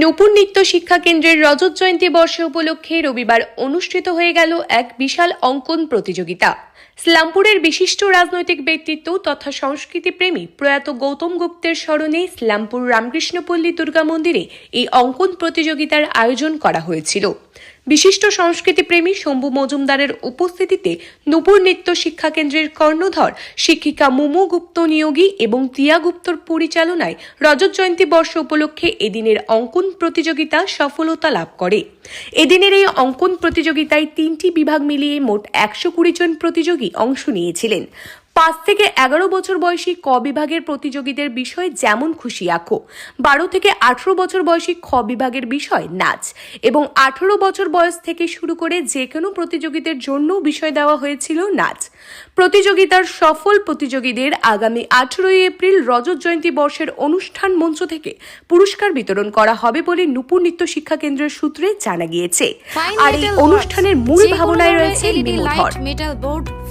নূপুর নৃত্য শিক্ষা কেন্দ্রের রজত জয়ন্তী বর্ষ উপলক্ষে রবিবার অনুষ্ঠিত হয়ে গেল এক বিশাল অঙ্কন প্রতিযোগিতা। ইসলামপুরের বিশিষ্ট রাজনৈতিক ব্যক্তিত্ব তথা সংস্কৃতিপ্রেমী প্রয়াত গৌতম গুপ্তের স্মরণে ইসলামপুর রামকৃষ্ণপল্লী দুর্গা মন্দিরে এই অঙ্কন প্রতিযোগিতার আয়োজন করা হয়েছিল। বিশিষ্ট সংস্কৃতিপ্রেমী শম্ভু মজুমদারের উপস্থিতিতে নূপুর নৃত্য শিক্ষা কেন্দ্রের কর্ণধর, শিক্ষিকা মুমু গুপ্ত নিয়োগী এবং তিয়া গুপ্তর পরিচালনায় রজত জয়ন্তী বর্ষ উপলক্ষে এদিনের অঙ্কন প্রতিযোগিতা সফলতা লাভ করে। এদিনের এই অঙ্কন প্রতিযোগিতায় তিনটি বিভাগ মিলিয়ে মোট একশো কুড়ি জন প্রতিযোগী অংশ নিয়েছিলেন। পাঁচ থেকে এগারো বছর বয়সী ক বিভাগের প্রতিযোগীদের বিষয় যেমন খুশি আঁকো বারো থেকে আঠারো বছর বয়সী খ বিভাগের বিষয় নাচ এবং আঠারো বছর বয়স থেকে শুরু করে যে কোনো প্রতিযোগীদের জন্য বিষয় দেওয়া হয়েছিল নাচ। প্রতিযোগিতার সফল প্রতিযোগীদের আগামী আঠেরোই এপ্রিল রজত জয়ন্তী বর্ষের অনুষ্ঠান মঞ্চ থেকে পুরস্কার বিতরণ করা হবে বলে নূপুর নৃত্য শিক্ষা কেন্দ্রের সূত্রে জানা গিয়েছে। আর এই অনুষ্ঠানের মূল ভাবনায় রয়েছে metal board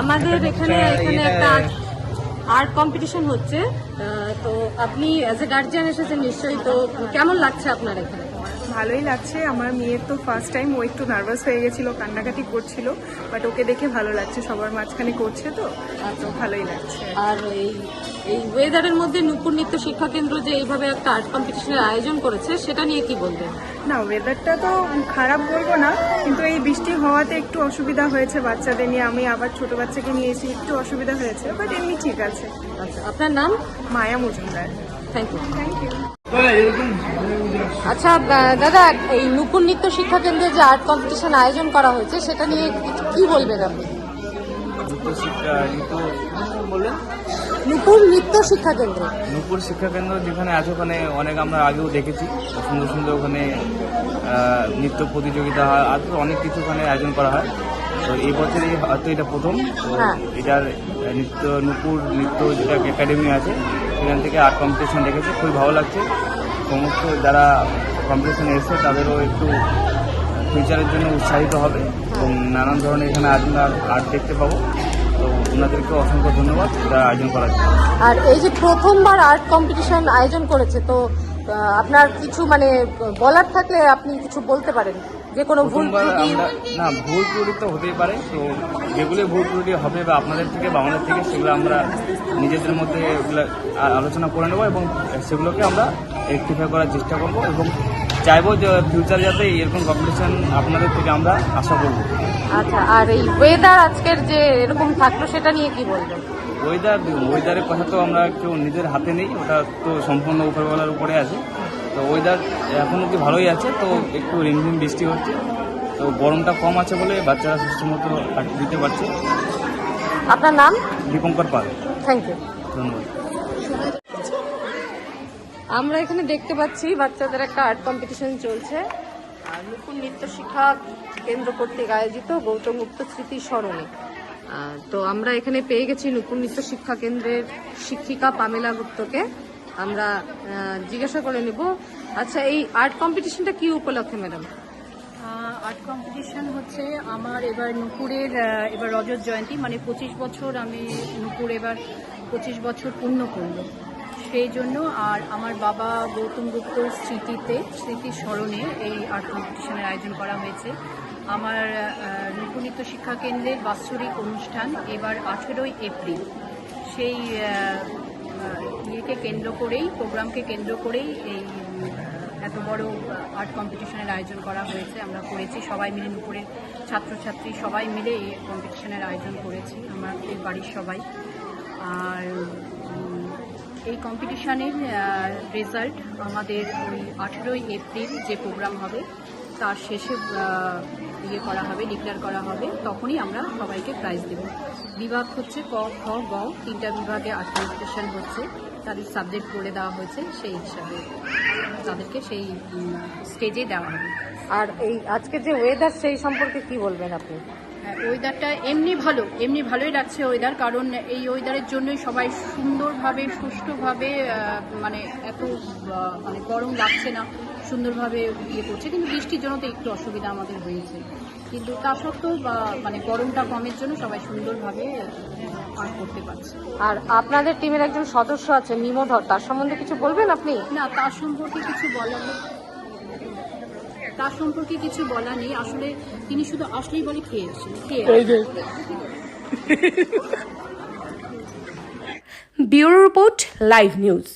আমাদের এখানে এখানে একটা আর্ট কম্পিটিশন হচ্ছে। তো আপনি অ্যাজ এ গার্জিয়ান এসেছেন নিশ্চয়ই, তো কেমন লাগছে আপনার এখানে? ভালোই লাগছে। আমার মেয়ের তো ফার্স্ট টাইম ও একটু নার্ভাস হয়ে গেছিল কান্নাকাটি করছিল বাট ওকে দেখে ভালো লাগছে সবার মাঝখানে করছে তো তো ভালোই লাগছে। আর এই এই ওয়েদারের মধ্যে নূপুর নৃত্য শিক্ষা কেন্দ্র যে এইভাবে একটা আর্ট কম্পিটিশনের আয়োজন করেছে সেটা নিয়ে কি বলবেন? না ওয়েদারটা তো খারাপ বলব না কিন্তু এই বৃষ্টি হওয়াতে একটু অসুবিধা হয়েছে বাচ্চাদের নিয়ে। আমি আবার ছোট বাচ্চাকে নিয়েছি একটু অসুবিধা হয়েছে বাট এমনি ঠিক আছে। আচ্ছা আপনার নাম? Maya Majumdar. Thank you thank you আচ্ছা দাদা এই নূপুর নৃত্য শিক্ষা কেন্দ্রে যে আর্ট কম্পিটিশন আয়োজন করা হয়েছে সেটা নিয়ে কি বলবেন আপনি? নূপুর শিক্ষা নূপুর নৃত্য শিক্ষা কেন্দ্র। নূপুর শিক্ষা কেন্দ্র যেখানে আছে ওখানে অনেক আমরা আগেও দেখেছি। সুন্দর সুন্দর ওখানে নৃত্য প্রতিযোগিতা হয় আর তো অনেক কিছু ওখানে আয়োজন করা হয়। তো এই বছরই হয়তো এটা প্রথম। হ্যাঁ। এটার নৃত্য নূপুর নৃত্য যেটা একাডেমি আছে সেখান থেকে আর্ট কম্পিটিশন দেখেছে, খুবই ভালো লাগছে। সমস্ত যারা কম্পিটিশনে এসে তাদেরও একটু ফিউচারের জন্য উৎসাহিত হবে এবং নানান ধরনের এখানে আমরা আর্ট দেখতে পাবো। তো ওনাদেরকে অসংখ্য ধন্যবাদ এটা আয়োজন করার জন্য। আর এই যে প্রথমবার আর্ট কম্পিটিশন আয়োজন করেছে, তো আপনার কিছু মানে বলার থাকলে আপনি কিছু বলতে পারেন? যে কোনো ভুল না ভুল ত্রুটি তো হতেই পারে। তো যেগুলো ভুল ত্রুটি হবে বা আপনাদের থেকে বা আমাদের থেকে সেগুলো আমরা নিজেদের মধ্যে এগুলো আলোচনা করে নেব এবং সেগুলোকে আমরা রেক্টিফাই করার চেষ্টা করব এবং চাইব যে ফিউচার যাতে এরকম কম্পিটিশন আপনাদের থেকে আমরা আশা করব। আচ্ছা আর এই ওয়েদার আজকের যে এরকম থাকল সেটা নিয়ে কি বলবেন ওয়েদার ওয়েদারের কথা তো আমরা কেউ নিজের হাতে নেই ওটা তো সম্পূর্ণ উপরবেলার উপরে আছে। তো ওয়েদার এখন অব্দি ভালোই আছে তো একটু রিমঝিম বৃষ্টি হচ্ছে। তো গরমটা কম আছে বলে বাচ্চারা সুস্থ মতো কাটিয়ে দিতে পারছে। আপনার নাম? দীপঙ্কর পাল। থ্যাংক ইউ ধন্যবাদ। আমরা এখানে দেখতে পাচ্ছি বাচ্চাদের একটা আর্ট কম্পিটিশন চলছে। নতুন নৃত্য শিক্ষা কেন্দ্র কর্তৃক আয়োজিত গৌতম গুপ্ত স্মৃতি স্মরণে। তো আমরা এখানে পেয়ে গেছি নতুন নৃত্য শিক্ষা কেন্দ্রের শিক্ষিকা পামেলা গুপ্তকে। আমরা জিজ্ঞাসা করে নেব। আচ্ছা এই আর্ট কম্পিটিশনটা কি উপলক্ষে ম্যাডাম আর্ট কম্পিটিশন হচ্ছে আমার এবার নুপুরের এবার রজত জয়ন্তী মানে পঁচিশ বছর আমি নুপুর এবার পঁচিশ বছর পূর্ণ করল। সেই জন্য আর আমার বাবা গৌতম গুপ্তর স্মৃতিতে, স্মৃতির স্মরণে এই আর্ট কম্পিটিশনের আয়োজন করা হয়েছে। আমার নুপুর নৃত্য শিক্ষা কেন্দ্রের বাৎসরিক অনুষ্ঠান এবার আঠেরোই এপ্রিল। সেই ইয়েকে কেন্দ্র করেই, প্রোগ্রামকে কেন্দ্র করেই এই এত বড় আর্ট কম্পিটিশনের আয়োজন করা হয়েছে। আমরা করেছি, সবাই মিলে নুপুরের ছাত্রছাত্রী সবাই মিলে এই কম্পিটিশনের আয়োজন করেছি, আমাদের বাড়ির সবাই। আর এই কম্পিটিশনের রেজাল্ট আমাদের ওই আঠেরোই এপ্রিল যে প্রোগ্রাম হবে, তার শেষে ইয়ে করা হবে ডিক্লেয়ার করা হবে তখনই আমরা সবাইকে প্রাইজ দেব। বিভাগ হচ্ছে ক খ গ তিনটা বিভাগে আর্ট কম্পিটিশন হচ্ছে তাদের সাবজেক্ট করে দেওয়া হয়েছে সেই হিসাবে তাদেরকে সেই স্টেজে দেওয়া হবে। আর এই আজকে যে ওয়েদার সেই সম্পর্কে কি বলবেন আপনি? ওয়েদারটা এমনি ভালো এমনি ভালোই লাগছে ওয়েদার কারণ এই ওয়েদারের জন্যই সবাই সুন্দরভাবে সুষ্ঠুভাবে মানে এত মানে গরম লাগছে না। সুন্দরভাবে ইয়ে করছে কিন্তু বৃষ্টির জন্য তো একটু অসুবিধা আমাদের হয়েছে। কিন্তু তা সত্ত্বেও বা মানে গরমটা কমের জন্য সবাই সুন্দরভাবে পার করতে পারছে। আর আপনাদের টিমের একজন সদস্য আছে মিমোধর তার সম্বন্ধে কিছু বলবেন আপনি? না তার সম্পর্কে কিছু বলার তার সম্পর্কে কিছু বলা নেই। আসলে তিনি শুধু আসলেই বলে খেয়েছেন। খেয়ে। Bureau report live news.